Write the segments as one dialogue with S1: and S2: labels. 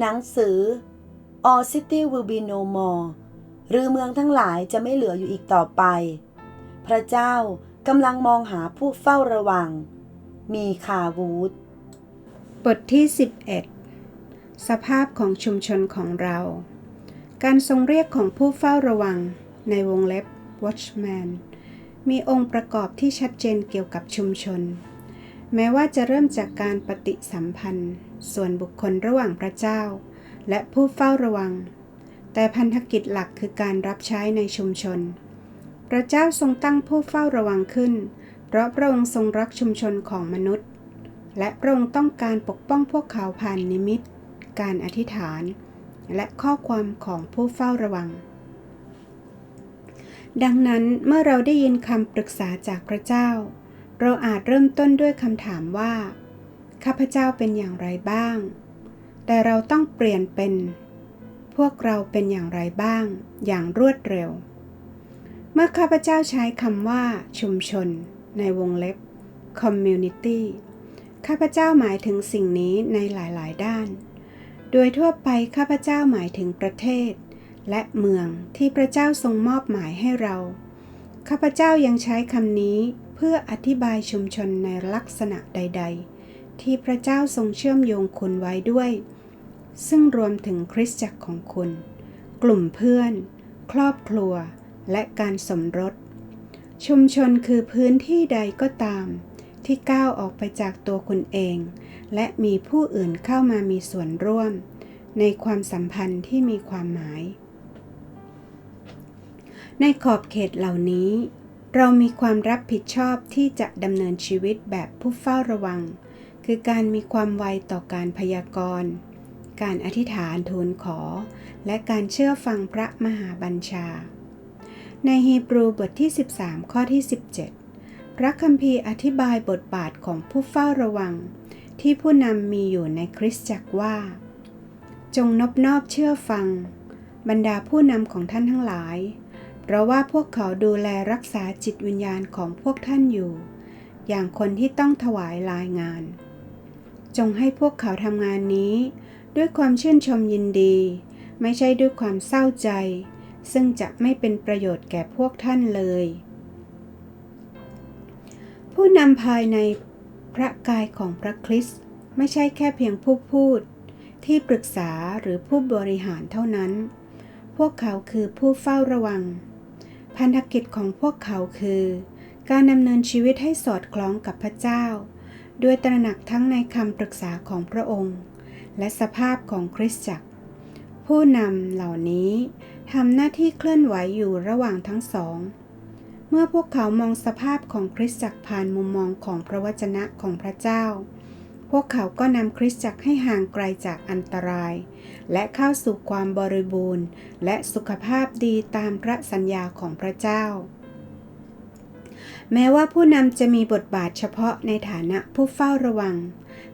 S1: หนังสือ All City Will Be No More หรือเมืองทั้งหลายจะไม่เหลืออยู่อีกต่อไป พระเจ้ากำลังมองหาผู้เฝ้าระวัง มีคาวูด
S2: บทที่ 11 สภาพของชุมชนของเรา การทรงเรียกของผู้เฝ้าระวังในวงเล็บ watchman มีองค์ประกอบที่ชัดเจนเกี่ยวกับชุมชน แม้ว่าจะเริ่มจากการปฏิสัมพันธ์ ส่วนบุคคลระหว่างพระเจ้า และผู้เฝ้าระวัง แต่พันธกิจหลักคือการรับใช้ในชุมชน พระเจ้าทรงตั้งผู้เฝ้าระวังขึ้น เพราะพระองค์ทรงรักชุมชนของมนุษย์ และพระองค์ต้องการปกป้องพวกเขาผ่านนิมิต การอธิษฐาน และข้อความของผู้เฝ้าระวัง ดังนั้นเมื่อเราได้ยินคำปรึกษาจากพระเจ้า เราอาจเริ่มต้นด้วยคำถามว่า ข้าพเจ้าเป็นอย่างไรบ้าง แต่เราต้องเปลี่ยนเป็น พวกเราเป็นอย่างไรบ้าง อย่างรวดเร็ว เมื่อข้าพเจ้าใช้คำว่า ชุมชน ในวงเล็บ community ข้าพเจ้าหมายถึงสิ่งนี้ในหลาย ๆ ด้าน โดยทั่วไปข้าพเจ้าหมายถึงประเทศ และเมืองที่พระเจ้าทรงมอบหมายให้เรา ข้าพเจ้ายังใช้คำนี้ พื่ออธิบายชุมชนในลักษณะใด ๆ ที่พระเจ้าทรงเชื่อมโยงคุณไว้ด้วย ซึ่งรวมถึงคริสตจักรของคุณ กลุ่มเพื่อน ครอบครัว และการสมรส ชุมชนคือพื้นที่ใดก็ตาม ที่ก้าวออกไปจากตัวคุณเอง และมีผู้อื่นเข้ามามีส่วนร่วม ในความสัมพันธ์ที่มีความหมาย ในขอบเขตเหล่านี้ เรามีความรับผิดชอบที่จะดำเนินชีวิตแบบผู้เฝ้าระวัง คือการมีความไวต่อการพยากรณ์ การอธิษฐานทูลขอ และการเชื่อฟังพระมหาบัญชา ในฮีบรูบทที่ 13 ข้อที่ 17 พระคัมภีร์อธิบายบทบาทของผู้เฝ้าระวัง ที่ผู้นำมีอยู่ในคริสตจักรว่า จงนบนอบเชื่อฟัง บรรดาผู้นำของท่านทั้งหลาย เพราะว่าพวกเขาดูแลรักษาจิตวิญญาณของพวกท่านอยู่ อย่างคนที่ต้องถวายรายงาน จงให้พวกเขาทำงานนี้ ด้วยความชื่นชมยินดี ไม่ใช่ด้วยความเศร้าใจ ซึ่งจะไม่เป็นประโยชน์แก่พวกท่านเลย ผู้นำภายในพระกายของพระคริสต์ไม่ใช่แค่เพียงผู้พูด ที่ปรึกษาหรือผู้บริหารเท่านั้น พวกเขาคือผู้เฝ้าระวัง พันธกิจของพวกเขาคือ การดำเนินชีวิตให้สอดคล้องกับพระเจ้า ด้วยตระหนักทั้งในคำปรึกษาของพระองค์ และสภาพของคริสตจักร ผู้นำเหล่านี้ทำหน้าที่เคลื่อนไหวอยู่ระหว่างทั้งสอง เมื่อพวกเขามองสภาพของคริสตจักรผ่านมุมมองของพระวจนะของพระเจ้า วกเขาก็นำคริสตจักรให้ห่างไกลจากอันตราย และเข้าสู่ความบริบูรณ์ และสุขภาพดีตามพระสัญญาของพระเจ้า แม้ว่าผู้นำจะมีบทบาทเฉพาะในฐานะผู้เฝ้าระวัง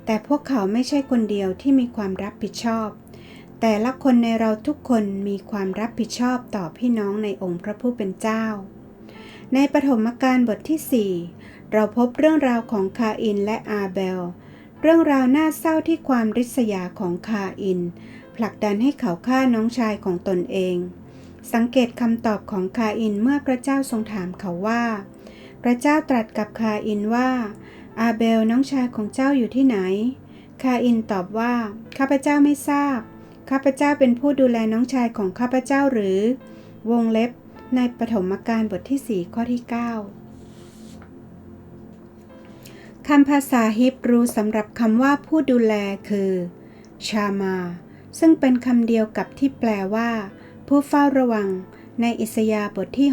S2: แต่พวกเขาไม่ใช่คนเดียวที่มีความรับผิดชอบ แต่ละคนในเราทุกคนมีความรับผิดชอบต่อพี่น้องในองค์พระผู้เป็นเจ้า ในปฐมกาลบทที่ 4 เราพบเรื่องราวของคาอินและอาเบล เรื่องราวน่าเศร้าที่ความริษยาของคาอิน ผลักดันให้เขาฆ่าน้องชายของตนเอง สังเกตคำตอบของคาอินเมื่อพระเจ้าทรงถามเขาว่า พระเจ้าตรัสกับคาอินว่า อาเบลน้องชายของเจ้าอยู่ที่ไหน คาอินตอบว่าข้าพเจ้าไม่ทราบ ข้าพเจ้าเป็นผู้ดูแลน้องชายของข้าพเจ้าหรือ วงเล็บในปฐมกาลบทที่ 4 ข้อที่ 9 คำภาษาฮิบรูสำหรับคำว่าผู้ดูแลคือ ชามา ซึ่งเป็นคำเดียวกับที่แปลว่า ผู้เฝ้าระวัง ในอิสยาห์บทที่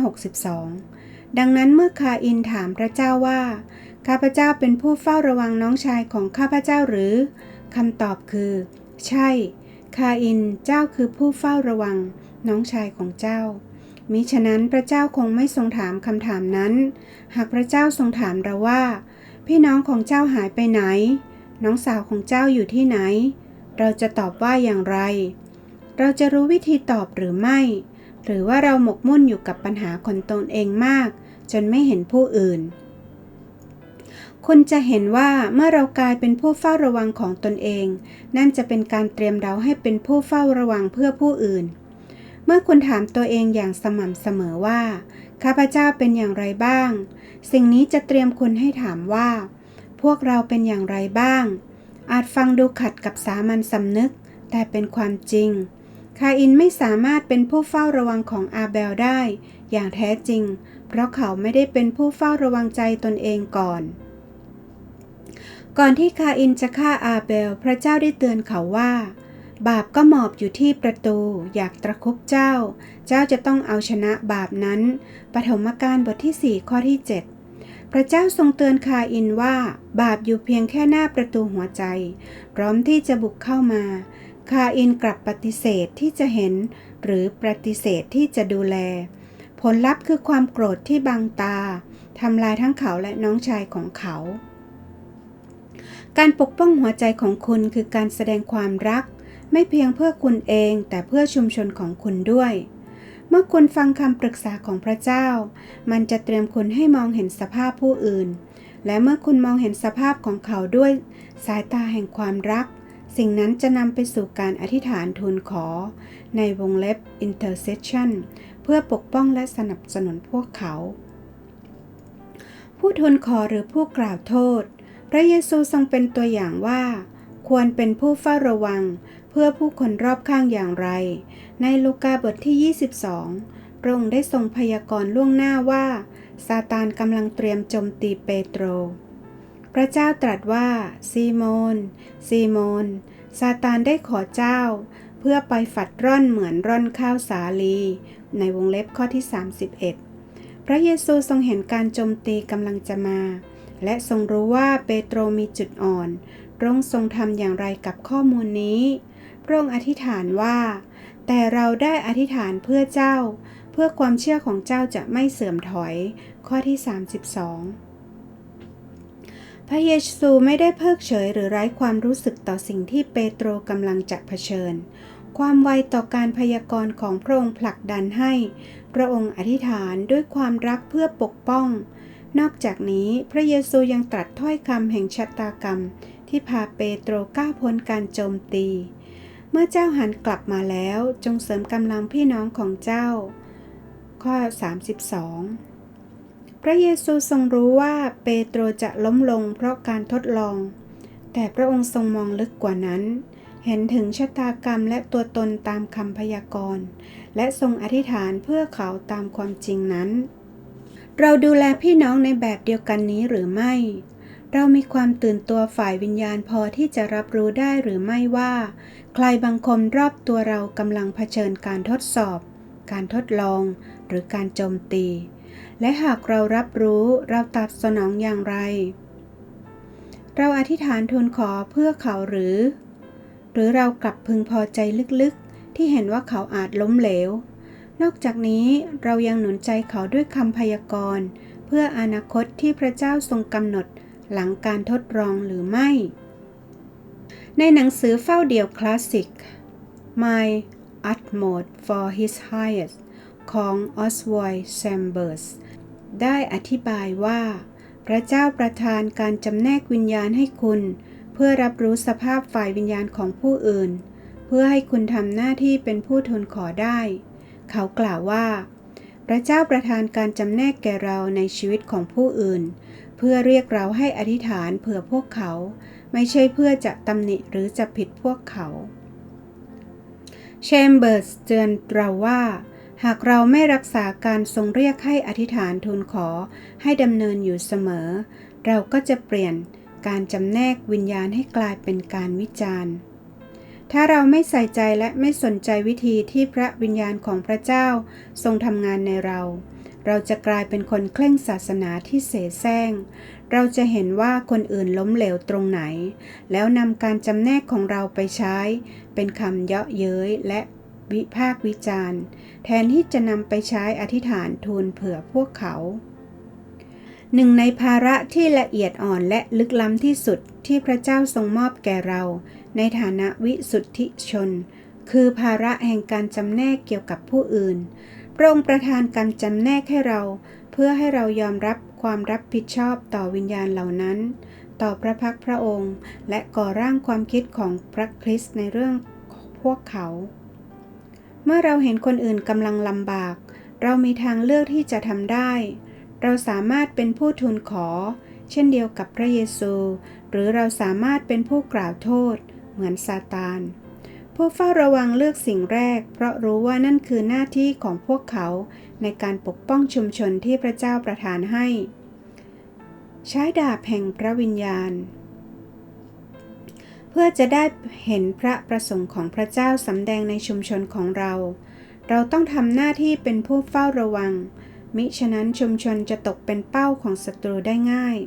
S2: 62 ดังนั้นเมื่อคาอินถามพระเจ้าว่า ข้าพเจ้าเป็นผู้เฝ้าระวังน้องชายของข้าพเจ้าหรือคำตอบคือ ใช่ คาอินเจ้าคือผู้เฝ้าระวัง น้องชายของเจ้า มิฉะนั้นพระเจ้าคงไม่ทรงถามคำถามนั้น หากพระเจ้าทรงถามเราว่า พี่น้องของเจ้าหายไปไหน น้องสาวของเจ้าอยู่ที่ไหน เราจะตอบว่าอย่างไร เราจะรู้วิธีตอบหรือไม่ หรือว่าเราหมกมุ่นอยู่กับปัญหาคนตนเองมาก จนไม่เห็นผู้อื่น คุณจะเห็นว่าเมื่อเรากลายเป็นผู้เฝ้าระวังของตนเอง นั่นจะเป็นการเตรียมเราให้เป็นผู้เฝ้าระวังเพื่อผู้อื่น เมื่อคุณถามตัวเองอย่างสม่ำเสมอว่า ข้าพเจ้าเป็นอย่างไรบ้าง สิ่งนี้จะเตรียมคุณให้ถามว่า พวกเราเป็นอย่างไรบ้าง อาจฟังดูขัดกับสามัญสำนึก แต่เป็นความจริง คาอินไม่สามารถเป็นผู้เฝ้าระวังของอาเบลได้ อย่างแท้จริง เพราะเขาไม่ได้เป็นผู้เฝ้าระวังใจตนเองก่อน ก่อนที่คาอินจะฆ่าอาเบล พระเจ้าได้เตือนเขาว่า บาปก็หมอบอยู่ที่ประตูอยากตะครุบเจ้า เจ้าจะต้องเอาชนะบาปนั้น ปฐมกาลบทที่ 4 ข้อที่ 7 พระเจ้าทรงเตือนคาอินว่า บาปอยู่เพียงแค่หน้าประตูหัวใจ พร้อมที่จะบุกเข้ามา คาอินกลับปฏิเสธที่จะเห็น หรือปฏิเสธที่จะดูแล ผลลัพธ์คือความโกรธที่บังตาทำลายทั้งเขาและน้องชายของเขา การปกป้องหัวใจของคุณคือการแสดงความรัก ไม่เพียงเพื่อคุณเองแต่เพื่อชุมชนของคุณด้วย เมื่อคุณฟังคำปรึกษาของพระเจ้า มันจะเตรียมคุณให้มองเห็นสภาพผู้อื่น และเมื่อคุณมองเห็นสภาพของเขาด้วย สายตาแห่งความรัก สิ่งนั้นจะนำไปสู่การอธิษฐานทูลขอ ในวงเล็บ intercession เพื่อปกป้องและสนับสนุนพวกเขา ผู้ทูลขอหรือผู้กล่าวโทษ พระเยซูทรงเป็นตัวอย่างว่าควรเป็นผู้เฝ้าระวัง พื่อผู้คนรอบข้างอย่างไร ในลูกาบทที่ 22 พระองค์ได้ทรงพยากรณ์ล่วงหน้าว่า ซาตานกำลังเตรียมโจมตีเปโตร พระเจ้าตรัสว่า ซีโมน ซีโมน ซาตานได้ขอเจ้า เพื่อไปฝัดร่อนเหมือนร่อนข้าวสาลี ในวงเล็บข้อที่ 31 พระเยซูทรงเห็นการโจมตีกำลังจะมา และทรงรู้ว่าเปโตรมีจุดอ่อนระองทรงทำอย่างไรกับข้อมูลนี้ พระองค์อธิษฐานว่า แต่เราได้อธิษฐานเพื่อเจ้า เพื่อความเชื่อของเจ้าจะไม่เสื่อมถอย ข้อที่ 32 พระเยซูไม่ได้เพิกเฉยหรือไร้ความรู้สึกต่อสิ่งที่เปโตรกำลังจะเผชิญ ความไวต่อการพยากรณ์ของพระองค์ผลักดันให้ พระองค์อธิษฐานด้วยความรักเพื่อปกป้อง นอกจากนี้พระเยซูยังตรัสถ้อยคำแห่งชะตากรรม ที่พาเปโตรก้าวพ้นการโจมตี มื่อเจ้าหันกลับมาแล้วจงเสริมกำลังพี่น้องของเจ้า ข้อ 32 พระเยซูทรงรู้ว่าเปโตรจะล้มลงเพราะการทดลอง แต่พระองค์ทรงมองลึกกว่านั้น เห็นถึงชะตากรรมและตัวตนตามคำพยากรณ์ และทรงอธิษฐานเพื่อเขาตามความจริงนั้น เราดูแลพี่น้องในแบบเดียวกันนี้หรือไม่ เรามีความตื่นตัวฝ่ายวิญญาณพอที่จะรับรู้ได้หรือไม่ว่า ใครบางคนรอบตัวเรากำลังเผชิญการทดสอบ การทดลอง หรือการโจมตี และหากเรารับรู้เราตอบสนองอย่างไร เราอธิษฐานทูลขอเพื่อเขาหรือ หรือเรากลับพึงพอใจลึกๆ ที่เห็นว่าเขาอาจล้มเหลว นอกจากนี้เรายังหนุนใจเขาด้วยคำพยากรณ์ เพื่ออนาคตที่พระเจ้าทรงกำหนด หลังการทดลองหรือไม่ ในหนังสือเฝ้าเดี่ยวคลาสสิก My Utmost for His Highest ของ Oswald Chambers ได้อธิบายว่า พระเจ้าประทานการจำแนกวิญญาณให้คุณ เพื่อรับรู้สภาพฝ่ายวิญญาณของผู้อื่น เพื่อให้คุณทำหน้าที่เป็นผู้ทูลขอได้ เขากล่าวว่า พระเจ้าประทานการจำแนกแก่เราในชีวิตของผู้อื่น เพื่อเรียกเราให้อธิษฐานเผื่อพวกเขา ไม่ใช่เพื่อจะตำหนิหรือจะผิดพวกเขาเชมเบอร์สเตือนเราว่า หากเราไม่รักษาการทรงเรียกให้อธิษฐานทูลขอให้ดำเนินอยู่เสมอ เราก็จะเปลี่ยนการจำแนกวิญญาณให้กลายเป็นการวิจารณ์ ถ้าเราไม่ใส่ใจและไม่สนใจวิธีที่พระวิญญาณของพระเจ้าทรงทำงานในเรา เราจะกลายเป็นคนเคร่งศาสนาที่เสแสร้ง เราจะเห็นว่าคนอื่นล้มเหลวตรงไหน แล้วนำการจำแนกของเราไปใช้ เป็นคำเยาะเย้ยและวิพากวิจารณ์ แทนที่จะนำไปใช้อธิษฐานทูลเผื่อพวกเขาหนึ่งในภาระที่ละเอียดอ่อนและลึกล้ำที่สุดที่พระเจ้าทรงมอบแก่เรา ในฐานะวิสุทธิชน คือภาระแห่งการจำแนกเกี่ยวกับผู้อื่น พระองค์ประทานกรรจำแนกให้เรา เพื่อให้เรายอมรับความรับผิดชอบต่อวิญญาณเหล่านั้น ต่อพระพักพระองค์ และก่อร่างความคิดของพระคริสต์ในเรื่องพวกเขา เมื่อเราเห็นคนอื่นกำลังลำบาก เรามีทางเลือกที่จะทำได้ เราสามารถเป็นผู้ทูลขอ เช่นเดียวกับพระเยซู หรือเราสามารถเป็นผู้กล่าวโทษ เหมือนซาตาน ผู้เฝ้าระวังเลือกสิ่งแรก เพราะรู้ว่านั่นคือหน้าที่ของพวกเขาในการปกป้องชุมชนที่พระเจ้าประทานให้ ใช้ดาบแห่งพระวิญญาณ เพื่อจะได้เห็นพระประสงค์ของพระเจ้าสำแดงในชุมชนของเรา เราต้องทำหน้าที่เป็นผู้เฝ้าระวัง มิฉะนั้นชุมชนจะตกเป็นเป้าของศัตรูได้ง่าย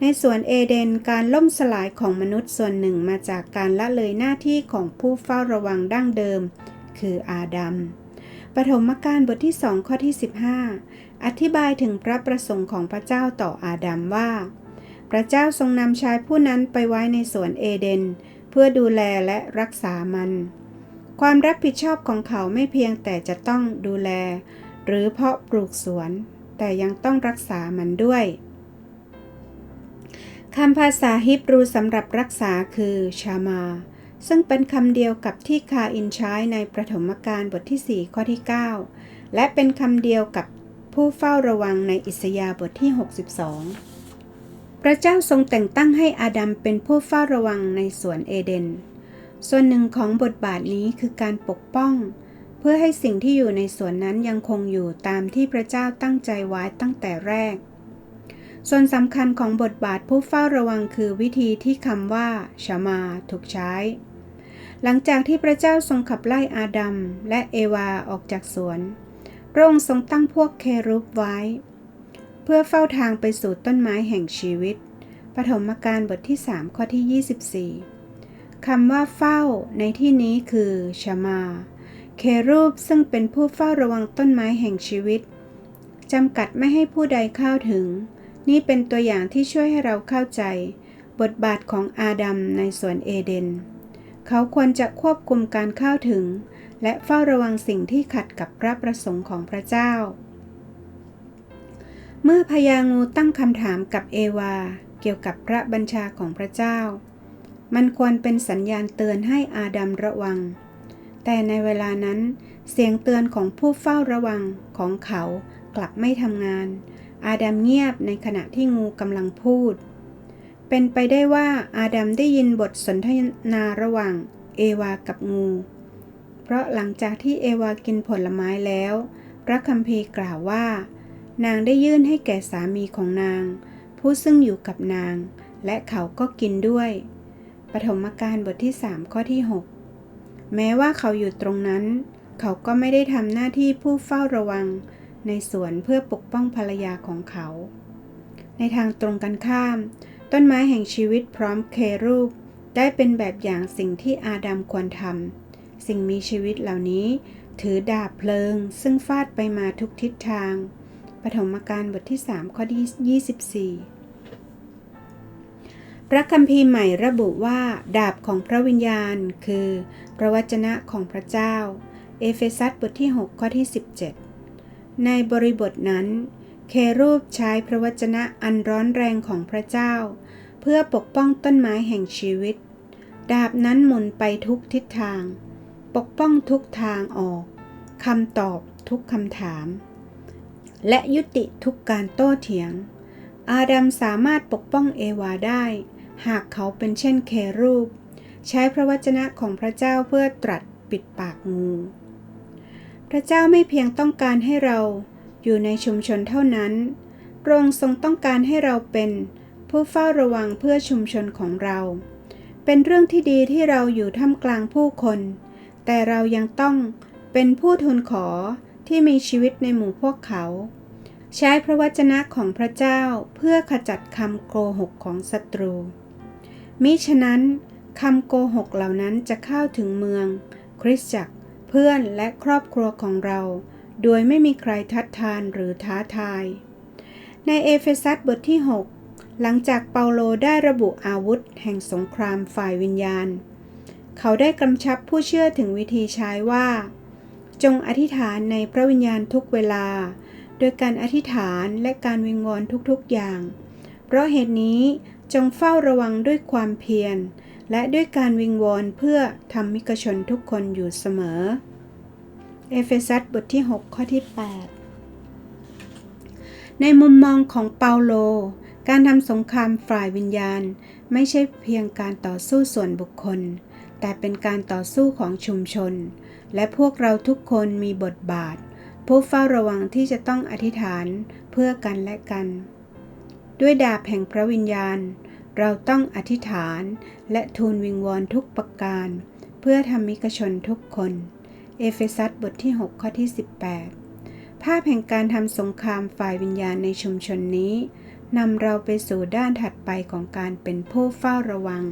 S2: ในสวนเอเดนการล่มสลายของมนุษย์ส่วนหนึ่งมาจากการละเลยหน้าที่ของผู้เฝ้าระวังดั้งเดิม คืออาดัมปฐมกาลบทที่สองข้อที่ 15 อธิบายถึงพระประสงค์ของพระเจ้าต่ออาดัมว่า พระเจ้าทรงนำชายผู้นั้นไปไว้ในสวนเอเดน เพื่อดูแลและรักษามัน ความรับผิดชอบของเขาไม่เพียงแต่จะต้องดูแล หรือเพาะปลูกสวน แต่ยังต้องรักษามันด้วย คำภาษาฮิบรูสำหรับรักษาคือชามา ซึ่งเป็นคำเดียวกับที่คาอินใช้ในประถมกาลบทที่ 4 ข้อที่ 9 และเป็นคำเดียวกับผู้เฝ้าระวังในอิสยาห์บทที่ 62 พระเจ้าทรงแต่งตั้งให้อาดัมเป็นผู้เฝ้าระวังในสวนเอเดน ส่วนหนึ่งของบทบาทนี้คือการปกป้อง เพื่อให้สิ่งที่อยู่ในสวนนั้นยังคงอยู่ตามที่พระเจ้าตั้งใจไว้ตั้งแต่แรก ส่วนสำคัญของบทบาทผู้เฝ้าระวังคือวิธีที่คำว่าชามาถูกใช้ หลังจากที่พระเจ้าทรงขับไล่อาดัมและเอวาออกจากสวนพระองค์ทรงตั้งพวกเครุบไว้ เพื่อเฝ้าทางไปสู่ต้นไม้แห่งชีวิต ปฐมกาลบทที่ 3 ข้อที่ 24 คำว่าเฝ้าในที่นี้คือชามา เครูปซึ่งเป็นผู้เฝ้าระวังต้นไม้แห่งชีวิตจำกัดไม่ให้ผู้ใดเข้าถึง นี่เป็นตัวอย่างที่ช่วยให้เราเข้าใจ บทบาทของอาดัมในสวนเอเดน เขาควรจะควบคุมการเข้าถึง และเฝ้าระวังสิ่งที่ขัดกับพระประสงค์ของพระเจ้า เมื่อพญางูตั้งคำถามกับเอวา เกี่ยวกับพระบัญชาของพระเจ้า มันควรเป็นสัญญาณเตือนให้อาดัมระวัง แต่ในเวลานั้น เสียงเตือนของผู้เฝ้าระวังของเขากลับไม่ทำงาน อาดัมเงียบในขณะที่งูกำลังพูด เป็นไปได้ว่าอาดัมได้ยินบทสนทนาระหว่างเอวากับงู เพราะหลังจากที่เอวากินผลไม้แล้ว พระคัมภีร์กล่าวว่า นางได้ยื่นให้แก่สามีของนาง ผู้ซึ่งอยู่กับนาง และเขาก็กินด้วย ปฐมกาลบทที่ 3 ข้อที่ 6 แม้ว่าเขาอยู่ตรงนั้น เขาก็ไม่ได้ทำหน้าที่ผู้เฝ้าระวัง ในสวนเพื่อปกป้องภรรยาของเขา ในทางตรงกันข้าม ต้นไม้แห่งชีวิตพร้อมเครูป ได้เป็นแบบอย่างสิ่งที่อาดัมควรทำสิ่งมีชีวิตเหล่านี้ ถือดาบเพลิง ซึ่งฟาดไปมาทุกทิศทาง ปฐมกาลบทที่ 3 ข้อที่24พระคัมภีร์ใหม่ระบุว่า ดาบของพระวิญญาณ คือ พระวจนะของพระเจ้า เอเฟซัสบทที่ 6 ข้อที่ 17 ในบริบทนั้น เครูปใช้พระวจนะอันร้อนแรงของพระเจ้า เพื่อปกป้องต้นไม้แห่งชีวิต ดาบนั้นหมุนไปทุกทิศทาง ปกป้องทุกทางออกคำตอบทุกคำถาม และยุติทุกการโต้เถียง อาดัมสามารถปกป้องเอวาได้ หากเขาเป็นเช่นเครูป ใช้พระวจนะของพระเจ้าเพื่อตรัสปิดปากงู พระเจ้าไม่เพียงต้องการให้เราอยู่ในชุมชนเท่านั้นพระองค์ทรงต้องการให้เราเป็นผู้เฝ้าระวังเพื่อชุมชนของเรา เป็นเรื่องที่ดีที่เราอยู่ท่ามกลางผู้คน แต่เรายังต้องเป็นผู้ทูลขอที่มีชีวิตในหมู่พวกเขา ใช้พระวจนะของพระเจ้าเพื่อขจัดคำโกหกของศัตรู มิฉะนั้นคำโกหกเหล่านั้นจะเข้าถึงเมืองคริสตจักร เพื่อนและครอบครัวของเรา โดยไม่มีใครทัดทานหรือท้าทาย ในเอเฟซัสบทที่ 6 หลังจากเปาโลได้ระบุอาวุธแห่งสงครามฝ่ายวิญญาณ เขาได้กำชับผู้เชื่อถึงวิธีใช้ว่า จงอธิษฐานในพระวิญญาณทุกเวลา โดยการอธิษฐานและการวิงวอนทุกๆอย่าง เพราะเหตุนี้จงเฝ้าระวังด้วยความเพียร และด้วยการวิงวอนเพื่อทำมิกชนทุกคนอยู่เสมอ เอเฟซัสบทที่ 6 ข้อที่ 8 ในมุมมองของเปาโล การทำสงครามฝ่ายวิญญาณ ไม่ใช่เพียงการต่อสู้ส่วนบุคคล แต่เป็นการต่อสู้ของชุมชน และพวกเราทุกคนมีบทบาท ผู้เฝ้าระวังที่จะต้องอธิษฐานเพื่อกันและกัน ด้วยดาบแห่งพระวิญญาณ เราต้องอธิษฐานและทูลวิงวอนทุกประการ เพื่อทำมิกชนทุกคน เอเฟซัสบทที่ 6 ข้อที่ 18 ภาพแห่งการทำสงครามฝ่ายวิญญาณในชุมชนนี้นำเราไปสู่ด้านถัดไปของการเป็นผู้เฝ้าระวัง